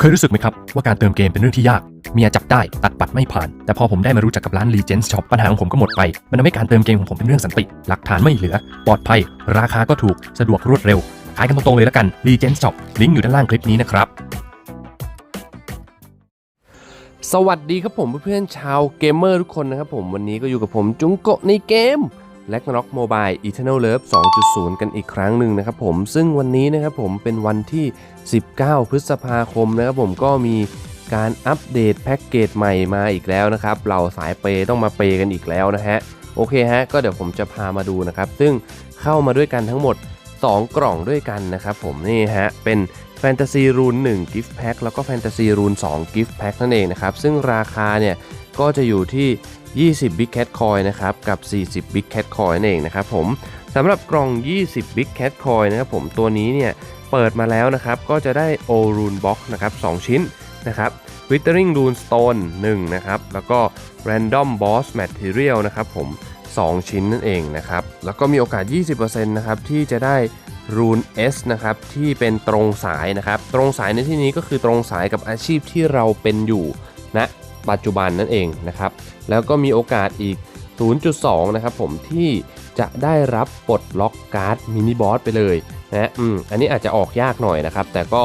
เคยรู้สึกไหมครับ ว่าการเติมเกมเป็นเรื่องที่ยาก เมียจับได้ตัดปัดไม่ผ่าน แต่พอผมได้มารู้จักกับร้าน Legends Shop ปัญหาของผมก็หมดไป มันทำให้การเติมเกมของผมเป็นเรื่องสันติ หลักฐานไม่เหลือ ปลอดภัย ราคาก็ถูกสะดวกรวดเร็ว ขายกันตรงๆเลยละกัน Legends Shop ลิงก์อยู่ด้านล่างคลิปนี้นะครับสวัสดีครับผมเพื่อนๆชาวเกมเมอร์ทุกคนนะครับผมวันนี้ก็อยู่กับผมจุงโกะในเกม l a g n a r o k Mobile Eternal Love 2.0 กันอีกครั้งหนึ่งนะครับผมซึ่งวันนี้นะครับผมเป็นวันที่ 19 พฤษภาคมนะครับผมก็มีการอัปเดตแพ็กเกจใหม่มาอีกแล้วนะครับเราสายเปย์ต้องมาเปย์กันอีกแล้วนะฮะโอเคฮะก็เดี๋ยวผมจะพามาดูนะครับซึ่งเข้ามาด้วยกันทั้งหมด 2 กล่องด้วยกันนะครับผมนี่ฮะเป็นแฟนตาซีรูน1 Gift Pack แล้วก็แฟนตาซีรูน2 Gift Pack นั่นเองนะครับซึ่งราคาเนี่ย ก็จะอยู่ที่ 20 Big Cat Coin นะครับ กับ 40 Big Cat Coin นั่นเองนะครับผมสำหรับกล่อง 20 Big Cat Coin นะครับผมตัวนี้เนี่ยเปิดมาแล้วนะครับ ก็จะได้ O r u n Box นะครับ 2 ชิ้นนะครับ Withering Rune Stone 1นะครับ แล้วก็ Random Boss Material นะครับผม 2 ชิ้นนั่นเองนะครับ แล้วก็มีโอกาส 20%นะครับที่จะได้รูน S นะครับที่เป็นตรงสายนะครับ ตรงสายในที่นี้ก็คือตรงสายกับอาชีพที่เราเป็นอยู่ณนะ ปัจจุบันนั่นเองนะครับ แล้วก็มีโอกาสอีก 0.2 นะครับผมที่จะได้รับปลดล็อกการ์ดมินิบอสไปเลยนะอืมอันนี้อาจจะออกยากหน่อยนะครับ แต่ก็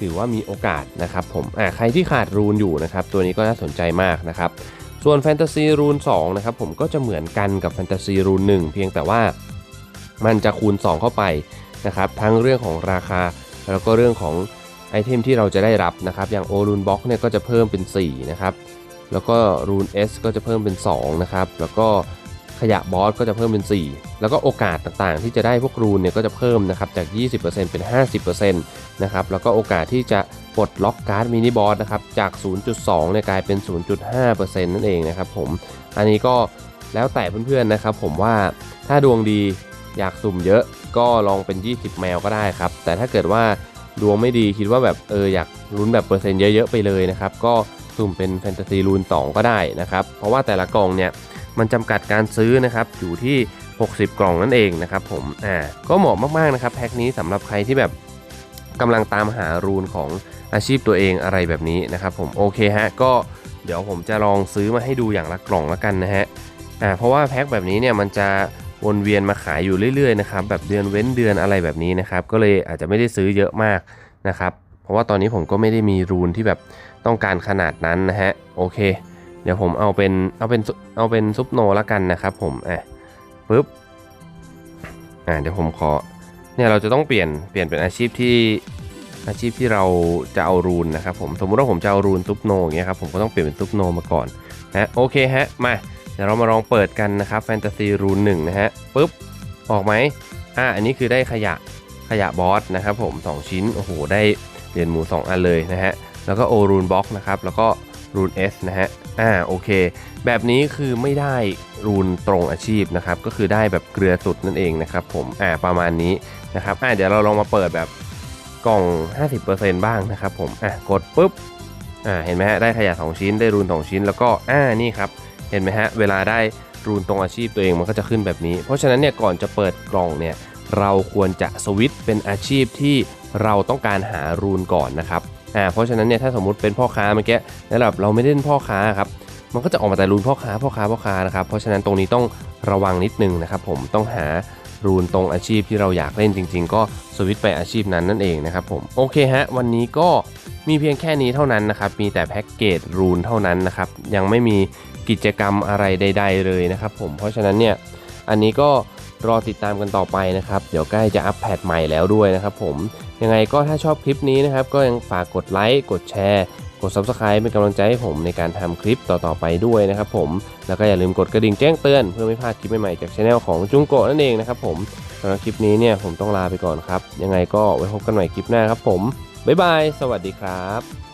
ถือว่ามีโอกาสนะครับผมอ่าใครที่ขาดรูนอยู่นะครับ ตัวนี้ก็น่าสนใจมากนะครับ ส่วนแฟนตาซีรูน2นะครับผมก็จะเหมือนกันกับแฟนตาซีรูน1เพียงแต่ว่ามันจะคูณ 2 เข้าไปนะครับ ทั้งเรื่องของราคาแล้วก็เรื่องของไอเทมที่เราจะได้รับนะครับ อย่างโอรูนบ็อกเนี่ยก็จะเพิ่มเป็น 4 นะครับ แล้วก็รูน S ก็จะเพิ่มเป็น 2 นะครับ แล้วก็ขยะบอสก็จะเพิ่มเป็น 4 แล้วก็โอกาสต่างๆ ที่จะได้พวกรูนเนี่ยก็จะเพิ่มนะครับจาก 20%เป็น 50%นะครับแล้วก็โอกาสที่จะปลดล็อกการ์ดมินิบอสนะครับจาก 0.2เนี่ยกลายเป็น 0.5%นั่นเองนะครับผมอันนี้ก็แล้วแต่เพื่อนๆนะครับผมว่าถ้าดวงดีอยากสุ่มเยอะก็ลองเป็น 20 แมวก็ได้ครับแต่ถ้าเกิดว่าดวงไม่ดีคิดว่าแบบเอออยากลุ้นแบบเปอร์เซ็นต์เยอะๆไปเลยนะครับก็ สุ่มเป็นแฟนตาซีรูน2ก็ได้นะครับ เพราะว่าแต่ละกล่องเนี่ยมันจำกัดการซื้อนะครับอยู่ที่ 60 กล่องนั่นเองนะครับผมอ่าก็เหมาะมากๆนะครับแพ็คนี้สำหรับใครที่แบบกำลังตามหารูนของอาชีพตัวเองอะไรแบบนี้นะครับผมโอเคฮะก็เดี๋ยวผมจะลองซื้อมาให้ดูอย่างละกล่องละกันนะฮะอ่าเพราะว่าแพ็คแบบนี้เนี่ยมันจะวนเวียนมาขายอยู่เรื่อยๆนะครับแบบเดือนเว้นเดือนอะไรแบบนี้นะครับก็เลยอาจจะไม่ได้ซื้อเยอะมากนะครับเพราะว่าตอนนี้ผมก็ไม่ได้มีรูนที่แบบ ต้องการขนาดนั้นนะฮะโอเค เดี๋ยวผมเอาเป็นเอาเป็นเอาเป็นซุปโนละกันนะครับผมอะปึ๊บอ่าเดี๋ยวผมขอเนี่ยเราจะต้องเปลี่ยนเปลี่ยนเป็นอาชีพที่อาชีพที่เราจะเอารูนนะครับผมสมมุติว่าผมจะเอารูนซุปโนอย่างเงี้ยครับผมก็ต้องเปลี่ยนเป็นซุปโนมาก่อนนะโอเคฮะมาเดี๋ยวเรามาลองเปิดกันนะครับแฟนตาซีรูนหนึ่งนะฮะปุ๊บออกไหมอ่าอันนี้คือได้ขยะขยะบอสนะครับผม 2 ชิ้นโอ้โหได้เหรียญหมู 2 อันเลยนะฮะ แล้วก็โอรูนบ็อกนะครับ แล้วก็รูน S นะฮะ อ่า โอเค แบบนี้คือไม่ได้รูนตรงอาชีพนะครับ ก็คือได้แบบเกลือสุดนั่นเองนะครับผม อ่า ประมาณนี้นะครับ อ่าเดี๋ยวเราลองมาเปิดแบบกล่อง 50%บ้างนะครับผม อะ กดปุ๊บ อ่า เห็นไหมฮะ ได้ขยะ 2 ชิ้น ได้รูน 2 ชิ้น แล้วก็ อ่า นี่ครับ เห็นไหมฮะ เวลาได้รูนตรงอาชีพตัวเองมันก็จะขึ้นแบบนี้ เพราะฉะนั้นเนี่ย ก่อนจะเปิดกล่องเนี่ย เราควรจะสวิตช์เป็นอาชีพที่เราต้องการหารูนก่อนนะครับ อ่าเพราะฉะนั้นเนี่ยถ้าสมมุติเป็นพ่อค้าเมื่อกี้แล้วแบบเราไม่ได้เป็นพ่อค้าครับมันก็จะออกมาแต่รูนพ่อค้าพ่อค้าพ่อค้านะครับเพราะฉะนั้นตรงนี้ต้องระวังนิดนึงนะครับผมต้องหารูนตรงอาชีพที่เราอยากเล่นจริง ๆ ก็สวิตไปอาชีพนั้นนั่นเองนะครับผมโอเคฮะวันนี้ก็มีเพียงแค่นี้เท่านั้นนะครับมีแต่แพ็กเกจรูนเท่านั้นนะครับยังไม่มีกิจกรรมอะไรใด ๆ เลยนะครับผมเพราะฉะนั้นเนี่ยอันนี้ก็ รอติดตามกันต่อไปนะครับ เดี๋ยวใกล้จะอัปแพดใหม่แล้วด้วยนะครับผม ยังไงก็ถ้าชอบคลิปนี้นะครับ ก็ยังฝากกดไลค์ กดแชร์ กด Subscribe เป็นกำลังใจให้ผมในการทำคลิปต่อๆไปด้วยนะครับผม แล้วก็อย่าลืมกดกระดิ่งแจ้งเตือนเพื่อไม่พลาดคลิปใหม่ๆจากช anel ของจุงโกะนั่นเองนะครับผมสำหรับคลิปนี้เนี่ยผมต้องลาไปก่อนครับ ยังไงก็ไว้พบกันใหม่คลิปหน้าครับผมบ๊ายบาย สวัสดีครับ